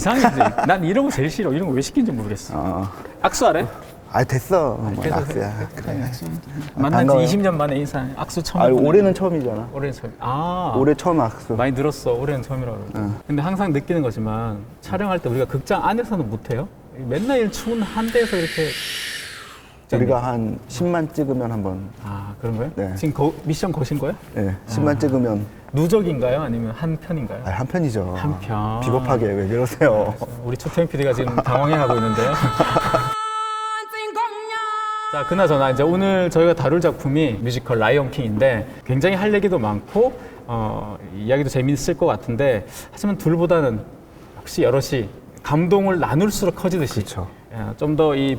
이상해. 난 이런 거 제일 싫어. 이런 거 왜 시킨지 모르겠어. 어. 악수하래? 아 됐어. 뭐 그래서 악수야. 그래. 만난 지 반가워요. 20년 만에 인사. 악수 처음 아 해보네. 올해는 처음이잖아. 올해는 처음. 아. 올해 처음 악수. 많이 늘었어. 올해는 처음이라고. 그러죠. 근데 항상 느끼는 거지만 촬영할 때 우리가 극장 안에서는 못 해요. 맨날 추운 한 대에서 이렇게 우리가 한 10만 찍으면 한번. 아 그런 거예요? 네. 지금 거- 미션 거신 거예요? 예, 10만 찍으면 누적인가요? 아니면 한 편인가요? 아, 한 편이죠. 한 편. 비겁하게 왜 그러세요? 우리 초태형 PD가 지금 당황해하고 있는데요. 자, 그나저나 이제 오늘 저희가 다룰 작품이 뮤지컬 라이온 킹인데 굉장히 할 얘기도 많고 어, 이야기도 재미있을 것 같은데 하지만 둘보다는 혹시 여럿이 감동을 나눌수록 커지듯이 그렇죠. 좀더 이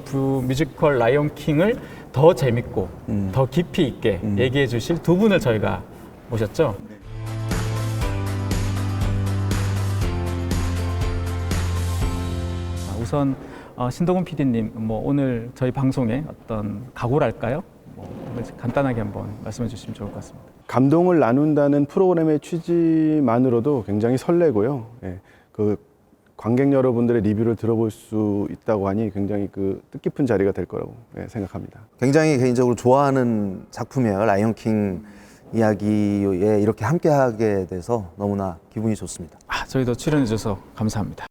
뮤지컬 라이온 킹을 더 재밌고 음. 더 깊이 있게 얘기해 주실 두 분을 저희가 모셨죠. 자, 우선 어, 신동훈 PD님, 뭐 오늘 저희 방송에 어떤 각오랄까요? 뭐 간단하게 한번 말씀해 주시면 좋을 것 같습니다. 감동을 나눈다는 프로그램의 취지만으로도 굉장히 설레고요. 예, 그 관객 여러분들의 리뷰를 들어볼 수 있다고 하니 굉장히 그 뜻깊은 자리가 될 거라고 예, 생각합니다. 굉장히 개인적으로 좋아하는 작품이에요. 라이언 킹 이야기에 이렇게 함께하게 돼서 너무나 기분이 좋습니다. 아, 저희도 출연해 주셔서 감사합니다.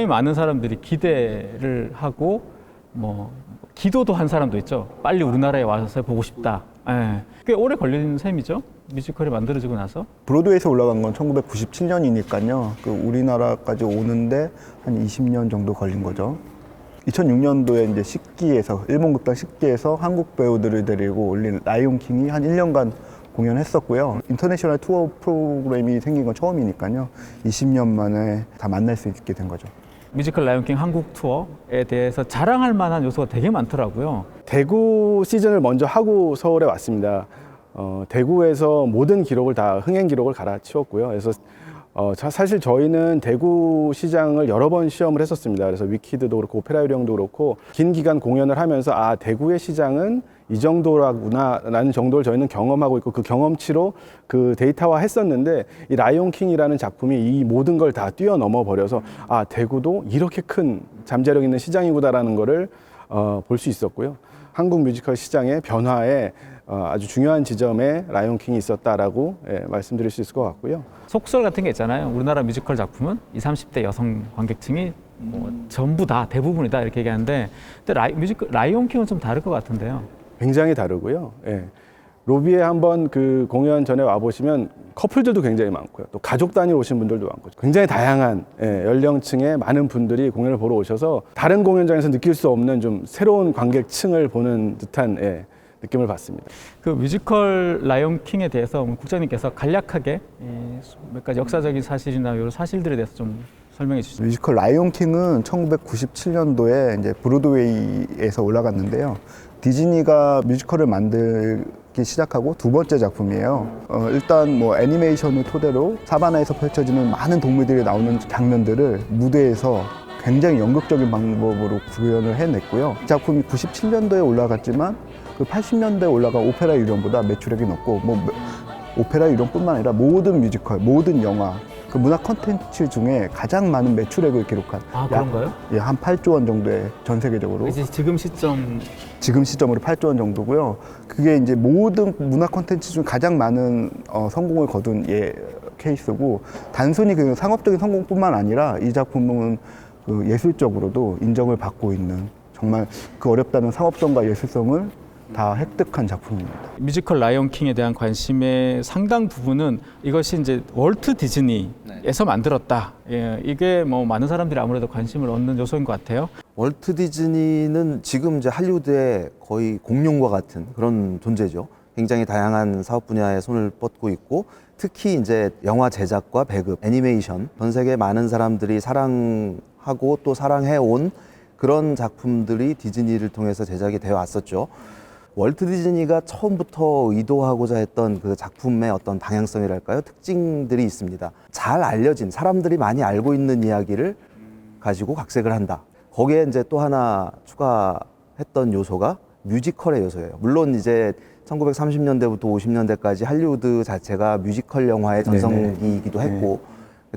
굉장히 많은 사람들이 기대를 하고 뭐 기도도 한 사람도 있죠. 빨리 우리나라에 와서 보고 싶다. 예. 꽤 오래 걸리는 셈이죠. 뮤지컬이 만들어지고 나서. 브로드웨이에서 올라간 건 1997년이니까요. 그 우리나라까지 오는데 한 20년 정도 걸린 거죠. 2006년도에 이제 식기에서 일본 극단 식기에서 한국 배우들을 데리고 올린 라이온 킹이 한 1년간 공연했었고요. 인터내셔널 투어 프로그램이 생긴 건 처음이니까요. 20년 만에 다 만날 수 있게 된 거죠. 뮤지컬 라이온킹 한국 투어에 대해서 자랑할 만한 요소가 되게 많더라고요. 대구 시즌을 먼저 하고 서울에 왔습니다. 어, 대구에서 모든 기록을 다 흥행 기록을 갈아치웠고요. 그래서 어, 자- 사실 저희는 대구 시장을 여러 번 시험을 했었습니다. 그래서 위키드도 그렇고 오페라 유령도 그렇고 긴 기간 공연을 하면서 아 대구의 시장은 이 정도라구나라는 정도를 저희는 경험하고 있고 그 경험치로 그 데이터화 했었는데 이 라이온 킹이라는 작품이 이 모든 걸 다 뛰어넘어 버려서 아 대구도 이렇게 큰 잠재력 있는 시장이구나라는 거를 어, 볼 수 있었고요. 한국 뮤지컬 시장의 변화에 어, 아주 중요한 지점에 라이온 킹이 있었다라고 예, 말씀드릴 수 있을 것 같고요. 속설 같은 게 있잖아요. 우리나라 뮤지컬 작품은 20, 30대 여성 관객층이 뭐 전부 다 대부분이다 이렇게 얘기하는데 근데 라이, 뮤지컬 라이온 킹은 좀 다를 것 같은데요. 굉장히 다르고요. 예. 로비에 한번 그 공연 전에 와 보시면 커플들도 굉장히 많고요. 또 가족 단위로 오신 분들도 많고 굉장히 다양한 예, 연령층의 많은 분들이 공연을 보러 오셔서 다른 공연장에서 느낄 수 없는 좀 새로운 관객층을 보는 듯한 예, 느낌을 받습니다. 그 뮤지컬 라이온 킹에 대해서 오늘 국장님께서 간략하게 이몇 가지 역사적인 사실이나 이런 사실들에 대해서 좀 설명해 주시죠. 뮤지컬 라이온 킹은 1997년도에 이제 브로드웨이에서 올라갔는데요. 디즈니가 뮤지컬을 만들기 시작하고 두 번째 작품이에요. 어, 일단 뭐 애니메이션을 토대로 사바나에서 펼쳐지는 많은 동물들이 나오는 장면들을 무대에서 굉장히 연극적인 방법으로 구현을 해냈고요. 이 작품이 97년도에 올라갔지만 그 80년대에 올라간 오페라 유령보다 매출액이 높고 뭐 오페라 유령뿐만 아니라 모든 뮤지컬, 모든 영화, 그 문화 콘텐츠 중에 가장 많은 매출액을 기록한 아 약- 그런가요? 예, 한 8조 원 정도의 전 세계적으로 이제 지금 시점 지금 시점으로 8조 원 정도고요. 그게 이제 모든 문화 콘텐츠 중 가장 많은 어, 성공을 거둔 예 케이스고 단순히 그 상업적인 성공뿐만 아니라 이 작품은 그 예술적으로도 인정을 받고 있는 정말 그 어렵다는 상업성과 예술성을 다 획득한 작품입니다. 뮤지컬 라이온 킹에 대한 관심의 상당 부분은 이것이 이제 월트 디즈니에서 만들었다. 예, 이게 뭐 많은 사람들이 아무래도 관심을 얻는 요소인 것 같아요. 월트 디즈니는 지금 이제 할리우드의 거의 공룡과 같은 그런 존재죠. 굉장히 다양한 사업 분야에 손을 뻗고 있고 특히 이제 영화 제작과 배급, 애니메이션 전 세계 많은 사람들이 사랑하고 또 사랑해 온 그런 작품들이 디즈니를 통해서 제작이 되어 왔었죠. 월트 디즈니가 처음부터 의도하고자 했던 그 작품의 어떤 방향성이랄까요? 특징들이 있습니다. 잘 알려진 사람들이 많이 알고 있는 이야기를 가지고 각색을 한다. 거기에 이제 또 하나 추가했던 요소가 뮤지컬의 요소예요. 물론 이제 1930년대부터 50년대까지 할리우드 자체가 뮤지컬 영화의 전성기이기도 했고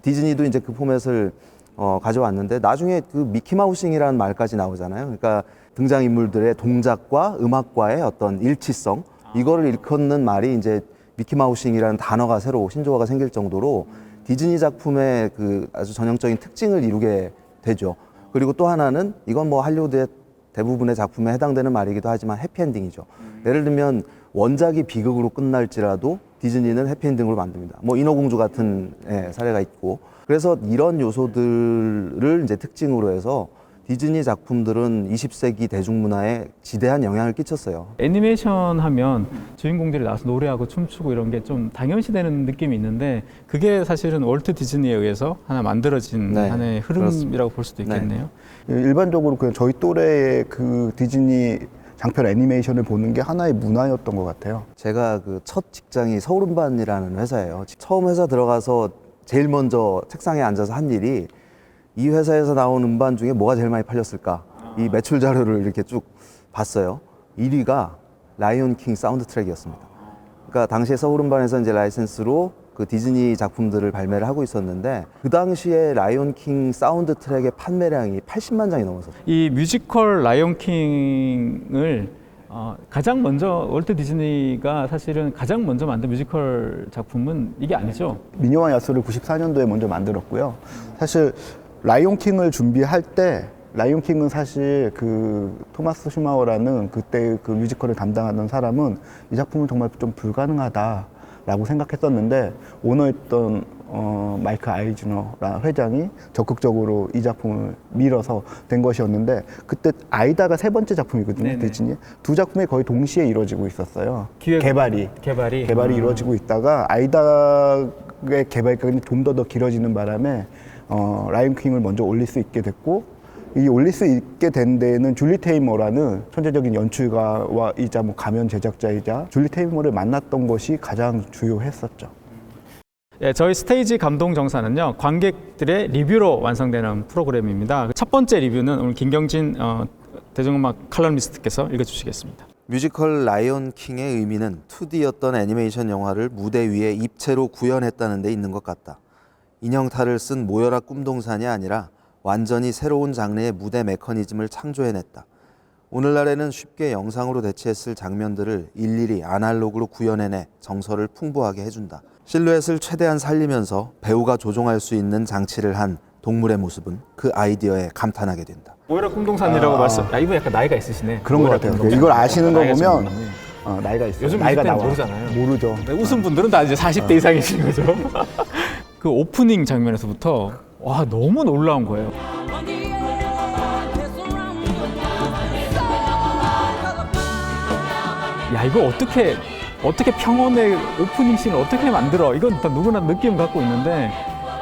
디즈니도 이제 그 포맷을 어, 가져왔는데 나중에 그 미키마우싱이라는 말까지 나오잖아요. 그러니까 등장인물들의 동작과 음악과의 어떤 일치성 이거를 일컫는 말이 이제 미키마우싱이라는 단어가 새로 신조어가 생길 정도로 디즈니 작품의 그 아주 전형적인 특징을 이루게 되죠. 그리고 또 하나는 이건 뭐 할리우드의 대부분의 작품에 해당되는 말이기도 하지만 해피엔딩이죠. 예를 들면 원작이 비극으로 끝날지라도 디즈니는 해피엔딩으로 만듭니다. 뭐 인어공주 같은 예, 사례가 있고 그래서 이런 요소들을 이제 특징으로 해서 디즈니 작품들은 20세기 대중문화에 지대한 영향을 끼쳤어요. 애니메이션 하면 주인공들이 나와서 노래하고 춤추고 이런 게 좀 당연시되는 느낌이 있는데 그게 사실은 월트 디즈니에 의해서 하나 만들어진 네, 하나의 흐름이라고 볼 수도 있겠네요. 일반적으로 그냥 저희 또래의 그 디즈니 장편 애니메이션을 보는 게 하나의 문화였던 것 같아요. 제가 그 첫 직장이 서울음반이라는 회사예요. 처음 회사 들어가서 제일 먼저 책상에 앉아서 한 일이 이 회사에서 나온 음반 중에 뭐가 제일 많이 팔렸을까? 이 매출 자료를 이렇게 쭉 봤어요. 1위가 라이온 킹 사운드 트랙이었습니다. 그러니까 당시에 서울 음반에서 이제 라이센스로 그 디즈니 작품들을 발매를 하고 있었는데 그 당시에 라이온 킹 사운드 트랙의 판매량이 80만 장이 넘었었어요. 이 뮤지컬 라이온 킹을 어, 가장 먼저 월트 디즈니가 사실은 가장 먼저 만든 뮤지컬 작품은 이게 아니죠. 미녀와 야수를 94년도에 먼저 만들었고요. 사실 라이온 킹을 준비할 때 라이온 킹은 사실 그 토마스 슈마워라는 그때 그 뮤지컬을 담당하던 사람은 이 작품은 정말 좀 불가능하다라고 생각했었는데 오너였던 어, 마이크 아이즈너라 회장이 적극적으로 이 작품을 밀어서 된 것이었는데 그때 아이다가 세 번째 작품이거든요. 디즈니 두 작품이 거의 동시에 이루어지고 있었어요 개발이 개발이 개발이 음. 이루어지고 있다가 아이다의 개발 기간이 좀 더 더 길어지는 바람에 어, 라이온 킹을 먼저 올릴 수 있게 됐고 이 올릴 수 있게 된 데에는 줄리 테이머라는 천재적인 연출가와 이자 뭐 가면 제작자이자 줄리 테이머를 만났던 것이 가장 주요했었죠. 예, 저희 스테이지 감동 정사는요 관객들의 리뷰로 완성되는 프로그램입니다. 첫 번째 리뷰는 오늘 김경진 어, 대중음악 칼럼니스트께서 읽어주시겠습니다. 뮤지컬 라이온 킹의 의미는 2D였던 애니메이션 영화를 무대 위에 입체로 구현했다는 데 있는 것 같다. 인형탈을 쓴 모여라 꿈동산이 아니라 완전히 새로운 장르의 무대 메커니즘을 창조해냈다. 오늘날에는 쉽게 영상으로 대체했을 장면들을 일일이 아날로그로 구현해내 정서를 풍부하게 해준다. 실루엣을 최대한 살리면서 배우가 조종할 수 있는 장치를 한 동물의 모습은 그 아이디어에 감탄하게 된다. 모여라 꿈동산이라고 아. 말씀. 야 이분 약간 나이가 있으시네. 그런 것 같아요. 꿈동산. 이걸 아시는 거 나이가 좀 보면 있네. 어, 나이가 있어요. 요즘 나이가 나와. 모르잖아요. 모르죠. 네, 웃은 분들은 다 이제 40대 이상이신 거죠. 그 오프닝 장면에서부터 와 너무 놀라운 거예요. 야 이거 어떻게 어떻게 평원의 오프닝 씬을 어떻게 만들어? 이건 다 누구나 느낌 갖고 있는데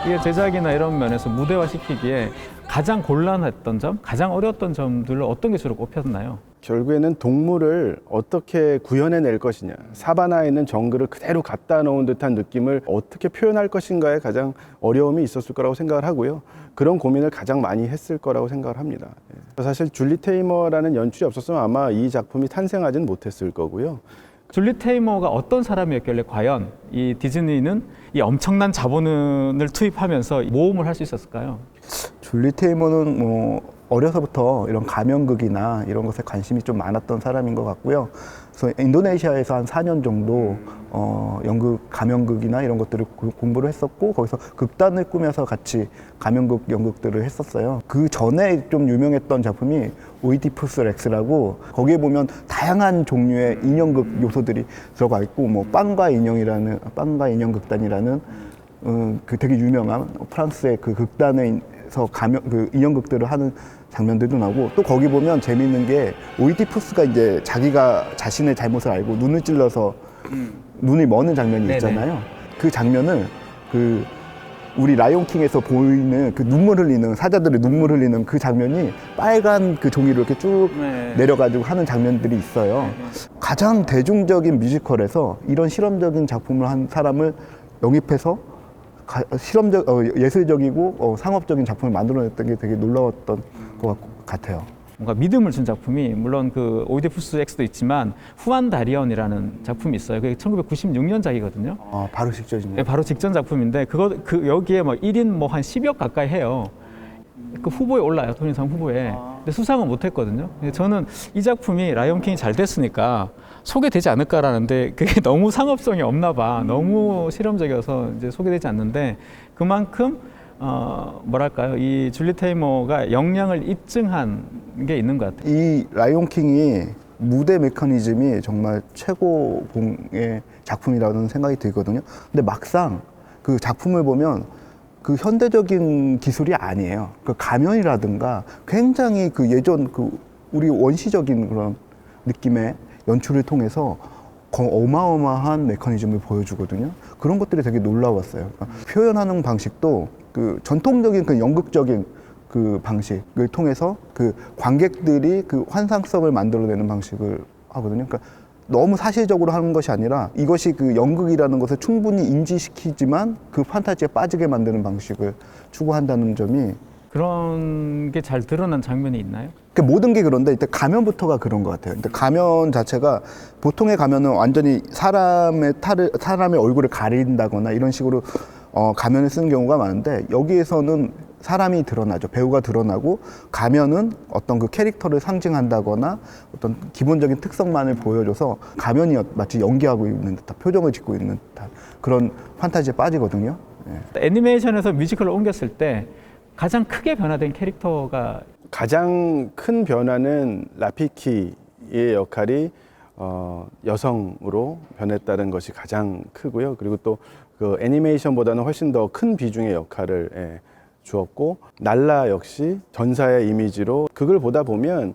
이게 제작이나 이런 면에서 무대화 시키기에 가장 곤란했던 점, 가장 어려웠던 점들을 어떤 게 주로 꼽혔나요? 결국에는 동물을 어떻게 구현해낼 것이냐 사바나에 있는 정글을 그대로 갖다 놓은 듯한 느낌을 어떻게 표현할 것인가에 가장 어려움이 있었을 거라고 생각을 하고요 그런 고민을 가장 많이 했을 거라고 생각을 합니다 예. 사실 줄리 테이머라는 연출이 없었으면 아마 이 작품이 탄생하진 못했을 거고요 줄리 테이머가 어떤 사람이었길래 과연 이 디즈니는 이 엄청난 자본을 투입하면서 모험을 할 수 있었을까요? 줄리 테이머는 뭐 어려서부터 이런 가면극이나 이런 것에 관심이 좀 많았던 사람인 것 같고요. 그래서 인도네시아에서 한 4년 정도 어, 연극 가면극이나 이런 것들을 구- 공부를 했었고 거기서 극단을 꾸며서 같이 가면극 연극들을 했었어요. 그 전에 좀 유명했던 작품이 오이디푸스 렉스라고 거기에 보면 다양한 종류의 인형극 요소들이 들어가 있고 뭐 빵과 인형이라는 빵과 인형 극단이라는 어, 그 되게 유명한 프랑스의 그 극단 에서 가면 그 인형극들을 하는 장면들도 나오고 또 거기 보면 재밌는 게 오이디푸스가 이제 자기가 자신의 잘못을 알고 눈을 찔러서 눈이 머는 장면이 네네. 있잖아요. 그 장면을 그 우리 라이온킹에서 보이는 그 눈물 흘리는 사자들의 눈물 흘리는 그 장면이 빨간 그 종이로 이렇게 쭉 네. 내려가지고 하는 장면들이 있어요. 가장 대중적인 뮤지컬에서 이런 실험적인 작품을 한 사람을 영입해서 가- 실험적 어, 예술적이고 어, 상업적인 작품을 만들어냈던 게 되게 놀라웠던 것 같- 같아요. 뭔가 믿음을 준 작품이 물론 그 오이디푸스 X도 있지만 후안 다리언이라는 작품이 있어요. 그게 1996년작이거든요. 아, 바로 직전이네요. 네, 바로 직전 작품인데 그거 그 여기에 뭐 1인 뭐 한 10여 가까이 해요. 그 후보에 올라요. 토니상 후보에. 근데 수상은 못 했거든요. 근데 저는 이 작품이 라이온 킹이 잘 됐으니까 소개되지 않을까라는데 그게 너무 상업성이 없나 봐. 너무 실험적이어서 이제 소개되지 않는데 그만큼 어 뭐랄까요? 이 줄리 테이머가 역량을 입증한 게 있는 것 같아요. 이 라이온킹이 무대 메커니즘이 정말 최고봉의 작품이라는 생각이 들거든요. 근데 막상 그 작품을 보면 그 현대적인 기술이 아니에요. 그 가면이라든가 굉장히 그 예전 그 우리 원시적인 그런 느낌의 연출을 통해서 거- 어마어마한 메커니즘을 보여주거든요. 그런 것들이 되게 놀라웠어요. 그러니까 표현하는 방식도 그 전통적인 그 연극적인 그 방식을 통해서 그 관객들이 그 환상성을 만들어내는 방식을 하거든요. 그러니까 너무 사실적으로 하는 것이 아니라 이것이 그 연극이라는 것을 충분히 인지시키지만 그 판타지에 빠지게 만드는 방식을 추구한다는 점이 그런 게 잘 드러난 장면이 있나요? 그 모든 게 그런데 일단 가면부터가 그런 것 같아요. 근데 가면 자체가 보통의 가면은 완전히 사람의 탈을 사람의 얼굴을 가린다거나 이런 식으로 어, 가면을 쓰는 경우가 많은데 여기에서는 사람이 드러나죠. 배우가 드러나고 가면은 어떤 그 캐릭터를 상징한다거나 어떤 기본적인 특성만을 보여줘서 가면이 마치 연기하고 있는 듯한 표정을 짓고 있는 듯한 그런 판타지에 빠지거든요. 예. 애니메이션에서 뮤지컬로 옮겼을 때 가장 크게 변화된 캐릭터가 가장 큰 변화는 라피키의 역할이 어, 여성으로 변했다는 것이 가장 크고요. 그리고 또 그 애니메이션보다는 훨씬 더 큰 비중의 역할을 예, 주었고 날라 역시 전사의 이미지로 그걸 보다 보면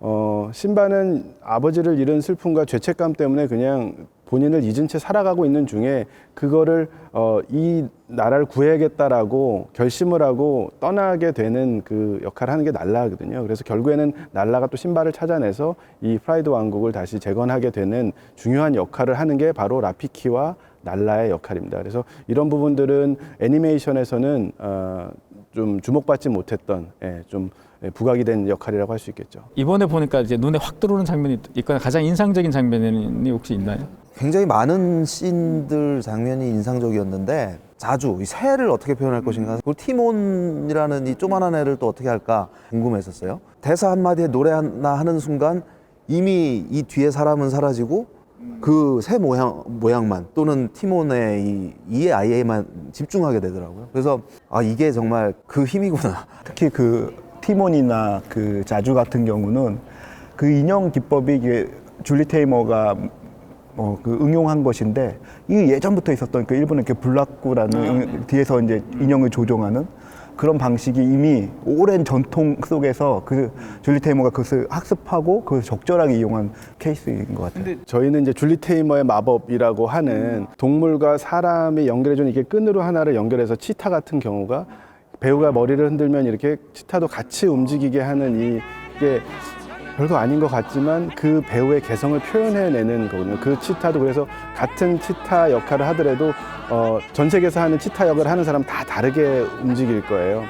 어, 신바는 아버지를 잃은 슬픔과 죄책감 때문에 그냥 본인을 잊은 채 살아가고 있는 중에 그거를 어, 이 나라를 구해야겠다라고 결심을 하고 떠나게 되는 그 역할을 하는 게 날라거든요. 그래서 결국에는 날라가 또 신바를 찾아내서 이 프라이드 왕국을 다시 재건하게 되는 중요한 역할을 하는 게 바로 라피키와 날라의 역할입니다. 그래서 이런 부분들은 애니메이션에서는 어, 좀 주목받지 못했던 예, 좀 예, 부각이 된 역할이라고 할 수 있겠죠. 이번에 보니까 이제 눈에 확 들어오는 장면이 있거나 가장 인상적인 장면이 혹시 있나요? 굉장히 많은 씬들 장면이 인상적이었는데 자주 이 새를 어떻게 표현할 것인가 그리고 티몬이라는 이 조만한 애를 또 어떻게 할까 궁금했었어요 대사 한마디에 노래 하나 하는 순간 이미 이 뒤에 사람은 사라지고 그 새 모양, 모양만 또는 티몬의 이, 이 아이에만 집중하게 되더라고요. 그래서 아 이게 정말 그 힘이구나. 특히 그 티몬이나 그 자주 같은 경우는 그 인형 기법이 이게 줄리 테이머가 어, 그 응용한 것인데 이 예전부터 있었던 그 일본의 그 블락구라는 응- 뒤에서 이제 인형을 조종하는 그런 방식이 이미 오랜 전통 속에서 그 줄리 테이머가 그것을 학습하고 그것을 적절하게 이용한 케이스인 것 같아요. 저희는 이제 줄리 테이머의 마법이라고 하는 동물과 사람이 연결해주는 이게 끈으로 하나를 연결해서 치타 같은 경우가 배우가 머리를 흔들면 이렇게 치타도 같이 움직이게 하는 이- 이게 별거 아닌 것 같지만 그 배우의 개성을 표현해내는 거거든요. 그 치타도 그래서 같은 치타 역할을 하더라도 어, 전 세계에서 하는 치타 역할을 하는 사람 다 다르게 움직일 거예요.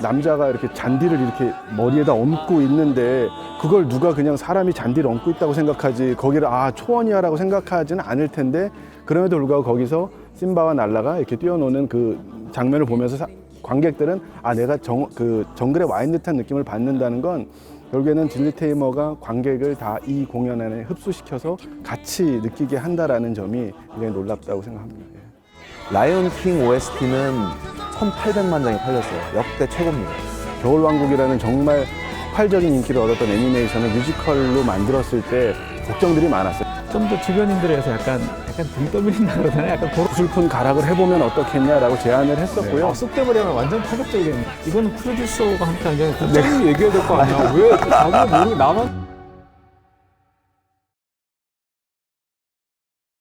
남자가 이렇게 잔디를 이렇게 머리에다 얹고 있는데 그걸 누가 그냥 사람이 잔디를 얹고 있다고 생각하지 거기를 아 초원이야라고 생각하지는 않을 텐데 그럼에도 불구하고 거기서 심바와 날라가 이렇게 뛰어노는 그 장면을 보면서 사- 관객들은 아 내가 정, 그 정글에 와 있는 듯한 느낌을 받는다는 건 결국에는 질리 테이머가 관객을 다 이 공연 안에 흡수시켜서 같이 느끼게 한다라는 점이 굉장히 놀랍다고 생각합니다. 예. 라이온 킹 OST는 1800만 장이 팔렸어요 역대 최고입니다 겨울왕국이라는 정말 폭발적인 인기를 얻었던 애니메이션을 뮤지컬로 만들었을 때 걱정들이 많았어요. 좀 더 주변인들에 의해서 약간 약간 등 떠밀린다 그러잖아요. 약간 그런 슬픈 가락을 해보면 어떻겠냐라고 제안을 했었고요. 아, 쑥대버리면 완전 파격적이겠네. 이거는 프로듀서가 한게 아니라 국장님이 얘기해야 될 거 아니야. 왜 자기가 모르게 나만